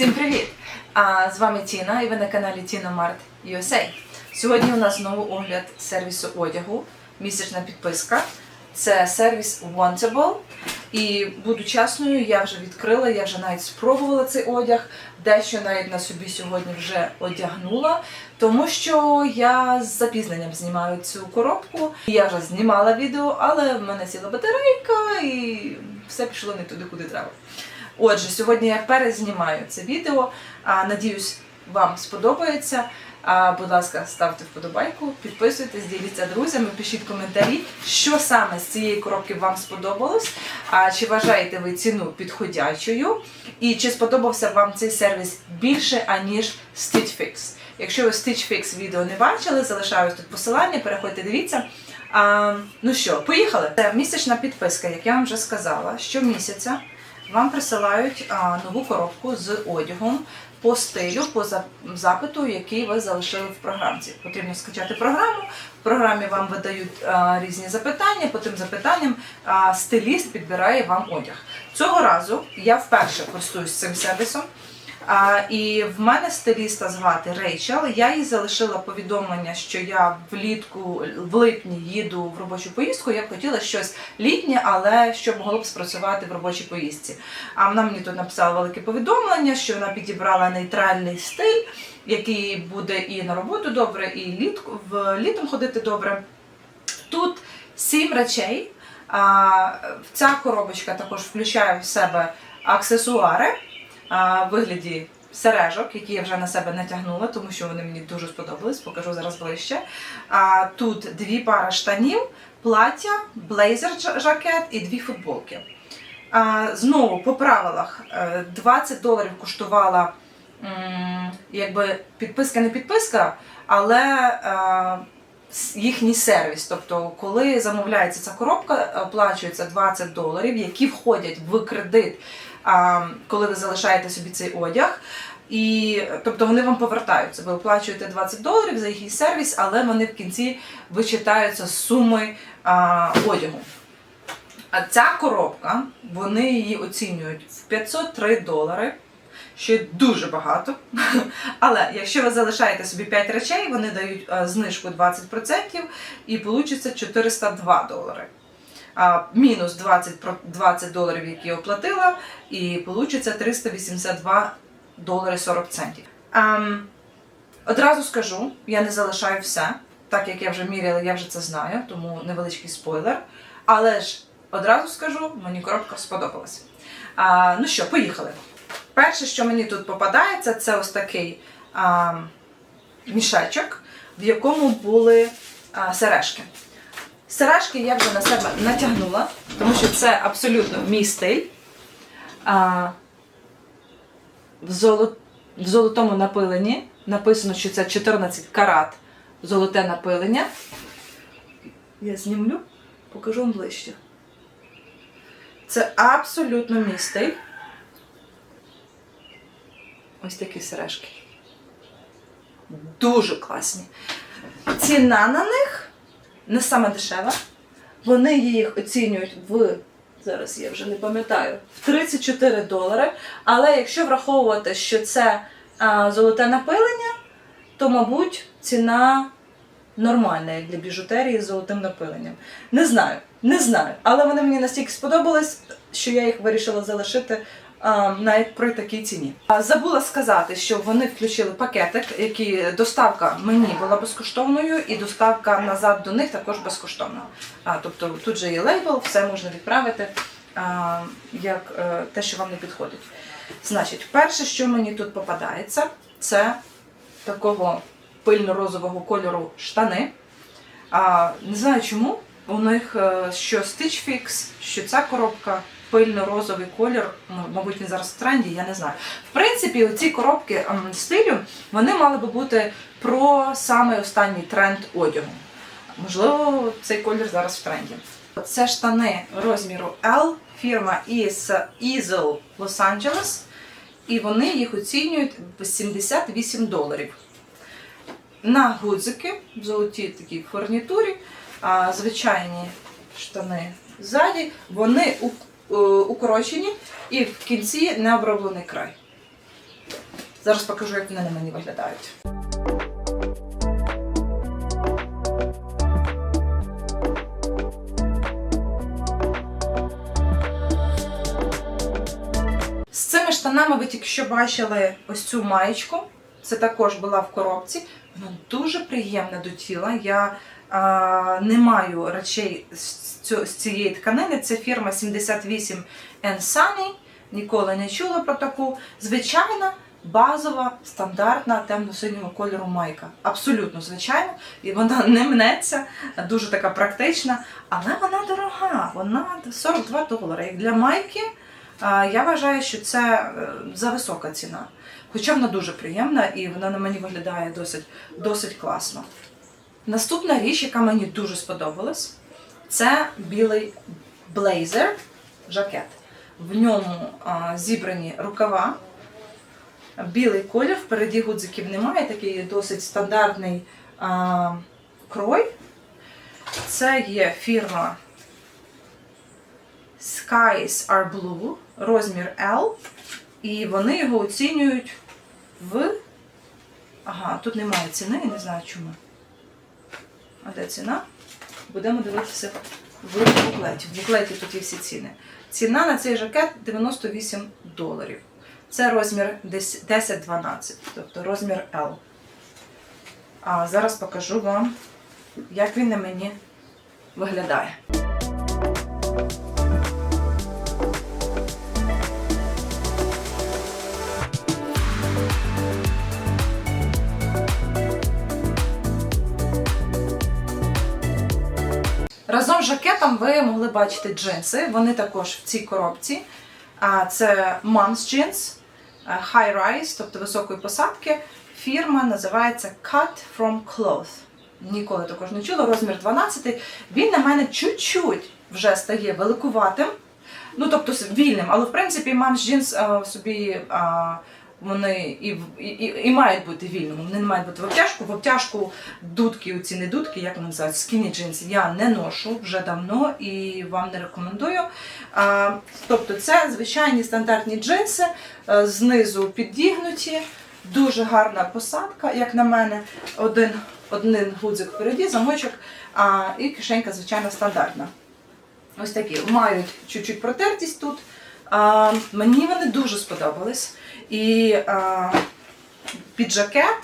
Всім привіт! А, з вами Тіна і ви на каналі Тіна Март USA. Сьогодні у нас знову огляд сервісу одягу, місячна підписка. Це сервіс Wantable. І буду чесною, я вже відкрила, я вже навіть спробувала цей одяг, дещо навіть на собі сьогодні вже одягнула, тому що я з запізненням знімаю цю коробку. Я вже знімала відео, але в мене сіла батарейка і все пішло не туди, куди треба. Отже, сьогодні я перезнімаю це відео. Надіюсь, вам сподобається. Будь ласка, ставте вподобайку, підписуйтесь, діліться друзями, пишіть коментарі, що саме з цієї коробки вам сподобалось. Чи вважаєте ви ціну підходячою? І чи сподобався вам цей сервіс більше, аніж Stitch Fix? Якщо ви Stitch Fix відео не бачили, залишаю тут посилання, переходьте, дивіться. А, ну що, поїхали? Це місячна підписка, як я вам вже сказала, щомісяця вам присилають нову коробку з одягом по стилю, по запиту, який ви залишили в програмці. Потрібно скачати програму. В програмі вам видають різні запитання. По тим запитанням стиліст підбирає вам одяг. Цього разу я вперше користуюсь цим сервісом. А, і в мене стиліста звати Рейчел. Я їй залишила повідомлення, що я влітку в липні їду в робочу поїздку. Я б хотіла щось літнє, але що могло б спрацювати в робочій поїздці. А вона мені тут написала велике повідомлення, що вона підібрала нейтральний стиль, який буде і на роботу добре, і літ, в літом ходити добре. Тут сім речей. А, ця коробочка також включає в себе аксесуари в вигляді сережок, які я вже на себе натягнула, тому що вони мені дуже сподобались, покажу зараз ближче. Тут дві пари штанів, плаття, блейзер-жакет і дві футболки. Знову по правилах е, 20 доларів коштувала якби підписка не підписка, але е, їхній сервіс. Тобто, коли замовляється ця коробка, оплачується 20 доларів, які входять в кредит, коли ви залишаєте собі цей одяг. І тобто вони вам повертаються. Ви оплачуєте 20 доларів за їхній сервіс, але вони в кінці вичитаються з суми а, одягу. А ця коробка, вони її оцінюють в 503 долари, що дуже багато. Але якщо ви залишаєте собі 5 речей, вони дають е, знижку 20% і вийде 402 долари. Мінус 20, 20 доларів, які я оплатила, і вийде 382 долари 40 центів. Ем, одразу скажу, я не залишаю все. Так як я вже міряла, я вже це знаю, тому невеличкий спойлер. Але ж одразу скажу, мені коробка сподобалась. А, ну що, поїхали. Перше, що мені тут попадається, це ось такий а, мішечок, в якому були а, сережки. Сережки я вже на себе натягнула, тому що це абсолютно мій стиль. В, в золотому напиленні написано, що це 14 карат золоте напилення. Я знімлю, покажу вам ближче. Це абсолютно мій стиль. Ось такі сережки. Дуже класні. Ціна на них не саме дешева. Вони їх оцінюють в. Зараз я вже не пам'ятаю, в 34 долари. Але якщо враховувати, що це а, золоте напилення, то, мабуть, ціна нормальна, як для біжутерії з золотим напиленням. Не знаю, не знаю. Але вони мені настільки сподобались, що я їх вирішила залишити навіть при такій ціні. Забула сказати, що вони включили пакетик, який доставка мені була безкоштовною, і доставка назад до них також безкоштовна. Тобто тут же є лейбл, все можна відправити як е, те, що вам не підходить. Значить, перше, що мені тут попадається, це такого пильно-розового кольору штани. Не знаю чому. У них е, що Stitch Fix, що ця коробка пильно-розовий колір, ну, мабуть, він зараз в тренді, я не знаю. В принципі, ці коробки ем, стилю вони мали би бути про самий останній тренд одягу. Можливо, цей колір зараз в тренді. Це штани розміру L, фірма із Easel Los-Angeles, і вони їх оцінюють в 78 доларів. На гудзики в золотій такій фурнітурі, а, звичайні штани ззаді, вони укорочені і в кінці не оброблений край. Зараз покажу, як вони на мені виглядають. З цими штанами ви тільки що бачили ось цю маєчку. Це також була в коробці. Вона дуже приємна до тіла. Я не маю речей з, цієї тканини. Це фірма 78 Sunny. Ніколи не чула про таку. Звичайна, базова, стандартна темно-синього кольору майка. Абсолютно звичайна. І вона не мнеться, дуже така практична, але вона дорога. Вона 42 долари. Як для майки. Я вважаю, що це е, зависока ціна. Хоча вона дуже приємна і вона на мені виглядає досить, досить класно. Наступна річ, яка мені дуже сподобалась, це білий блейзер, жакет. В ньому а, зібрані рукава, білий колір, впереді гудзиків немає, такий досить стандартний а, крой. Це є фірма Skies are Blue, розмір L, і вони його оцінюють в. Ага, тут немає ціни, я не знаю чому. А де ціна? Будемо дивитися в буклеті. В буклеті тут є всі ціни. Ціна на цей жакет 98 доларів. Це розмір 10-12, тобто розмір L. А зараз покажу вам, як він на мені виглядає. Разом жакетом ви могли бачити джинси. Вони також в цій коробці. Це Moms Jeans High Rise, тобто високої посадки. Фірма називається Cut from Cloth. Ніколи також не чула, розмір 12. Він на мене чуть-чуть вже стає великуватим. Ну, тобто вільним, але в принципі Moms Jeans собі а, вони і, і, і, мають бути вільними. Вони не мають бути в обтяжку. В обтяжку дудки, оці не дудки, як вони називають, skinny jeans, я не ношу вже давно і вам не рекомендую. А, тобто це звичайні стандартні джинси, е, знизу підігнуті, дуже гарна посадка, як на мене, один, один гудзик впереді, замочок, а, і кишенька, звичайно, стандартна. Ось такі мають чуть-чуть протертість тут. А, мені вони дуже сподобались. І а, під жакет,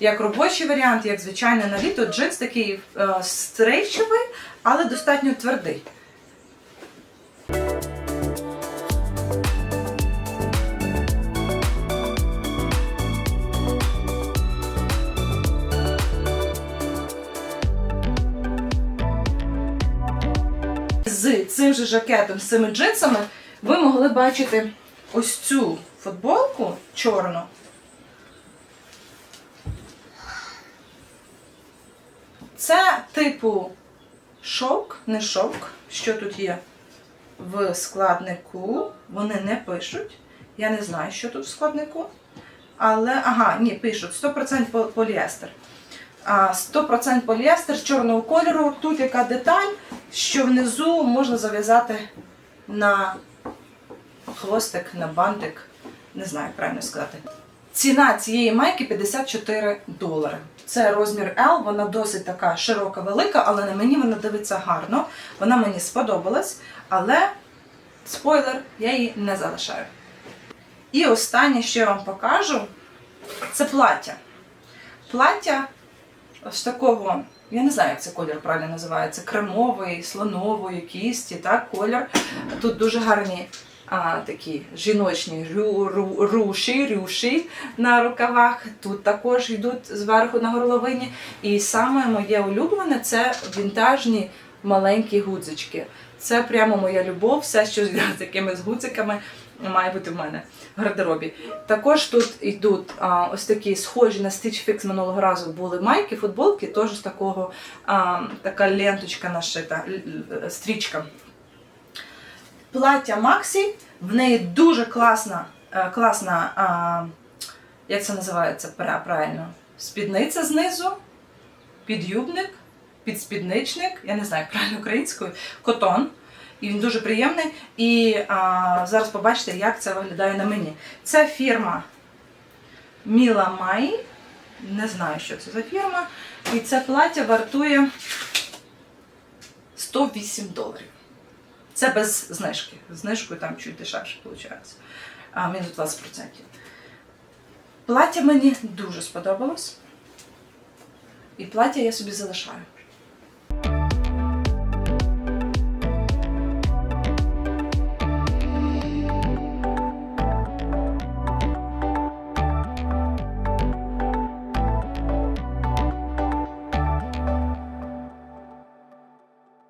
як робочий варіант, як звичайно на літо, джинс такий а, стрейчовий, але достатньо твердий. З цим же жакетом, з цими джинсами, ви могли бачити ось цю футболку чорну. Це типу шовк, не шовк, що тут є в складнику. Вони не пишуть. Я не знаю, що тут в складнику. Але, ага, ні, пишуть 100% поліестер. 100% поліестер чорного кольору. Тут яка деталь, що внизу можна зав'язати на хвостик, на бантик. Не знаю, як правильно сказати. Ціна цієї майки 54 долари. Це розмір L, вона досить така широка, велика, але на мені вона дивиться гарно. Вона мені сподобалась, але спойлер, я її не залишаю. І останнє, що я вам покажу, це плаття. Плаття ось такого, я не знаю, як це колір правильно називається, кремовий, слонової кісті, так, колір. Тут дуже гарні а, такі жіночні рю, ру, руші, рюші на рукавах. Тут також йдуть зверху на горловині. І саме моє улюблене це вінтажні маленькі гудзички. Це прямо моя любов, все, що з такими гудзиками має бути в мене в гардеробі. Також тут йдуть а, ось такі схожі на Stitch Fix минулого разу були майки, футболки, теж з такого а, така ленточка нашита, стрічка. Плаття Максі, в неї дуже класна, е, класна а, як це називається пра- правильно? Спідниця знизу, підюбник, підспідничник, я не знаю, як правильно українською, котон. І він дуже приємний. І а, зараз побачите, як це виглядає на мені. Це фірма Міла Май. Не знаю, що це за фірма. І це плаття вартує 108 доларів. Це без знижки. Знижкою там чуть дешевше виходить. А, мінус 20%. Плаття мені дуже сподобалось. І плаття я собі залишаю.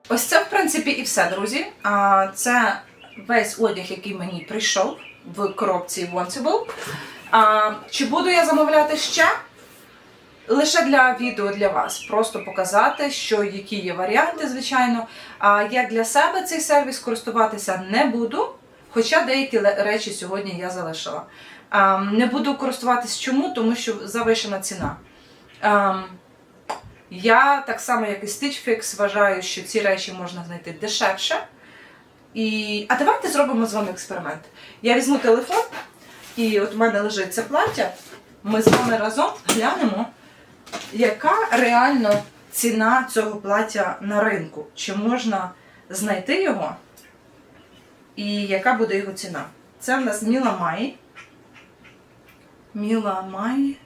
Ось це, принципі, і все, друзі. Це весь одяг, який мені прийшов в коробці Wanceable. А, Чи буду я замовляти ще? Лише для відео для вас. Просто показати, що які є варіанти, звичайно. А як для себе цей сервіс користуватися не буду. Хоча деякі речі сьогодні я залишила. А, Не буду користуватись чому, тому що завишена ціна. Я так само, як і Stitch Fix, вважаю, що ці речі можна знайти дешевше. І... А давайте зробимо з вами експеримент. Я візьму телефон, і от в мене лежить це плаття. Ми з вами разом глянемо, яка реально ціна цього плаття на ринку. Чи можна знайти його? І яка буде його ціна? Це в нас Міла Май. Міла Май.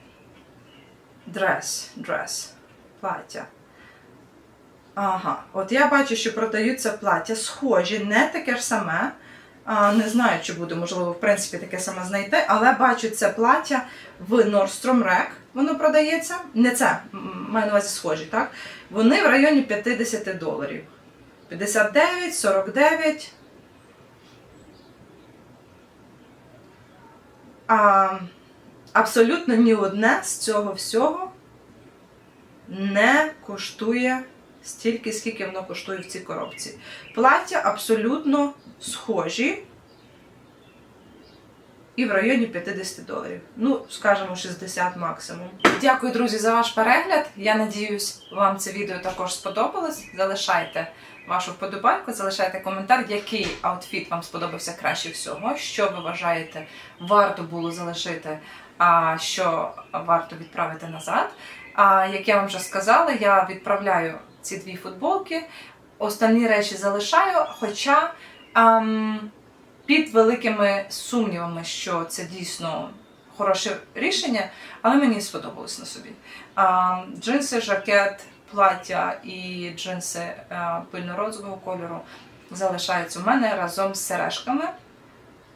Дрес. Дрес плаття. Ага, от я бачу, що продаються плаття схожі, не таке ж саме. Не знаю, чи буде, можливо, в принципі, таке саме знайти, але бачу це плаття в Nordstrom Rack. Воно продається. Не це, маю на увазі схожі, так? Вони в районі 50 доларів. 59, 49. А, абсолютно ні одне з цього всього не коштує стільки, скільки воно коштує в цій коробці. Плаття абсолютно схожі і в районі 50 доларів. Ну, скажімо, 60 максимум. Дякую, друзі, за ваш перегляд. Я надіюсь, вам це відео також сподобалось. Залишайте вашу вподобайку, залишайте коментар, який аутфіт вам сподобався краще всього, що ви вважаєте, варто було залишити, а що варто відправити назад. А як я вам вже сказала, я відправляю ці дві футболки. Останні речі залишаю, хоча ам, під великими сумнівами, що це дійсно хороше рішення, але мені сподобалось на собі. Ам, джинси, жакет, плаття і джинси е, пильно-розового кольору залишаються у мене разом з сережками.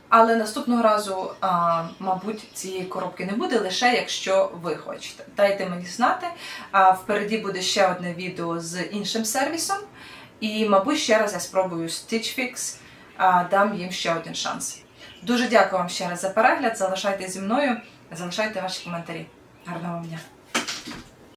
Але наступного разу, а, мабуть, цієї коробки не буде, лише якщо ви хочете. Дайте мені знати. Впереді буде ще одне відео з іншим сервісом. І, мабуть, ще раз я спробую Stitch Fix, дам їм ще один шанс. Дуже дякую вам ще раз за перегляд. Залишайте зі мною, залишайте ваші коментарі. Гарного вам дня!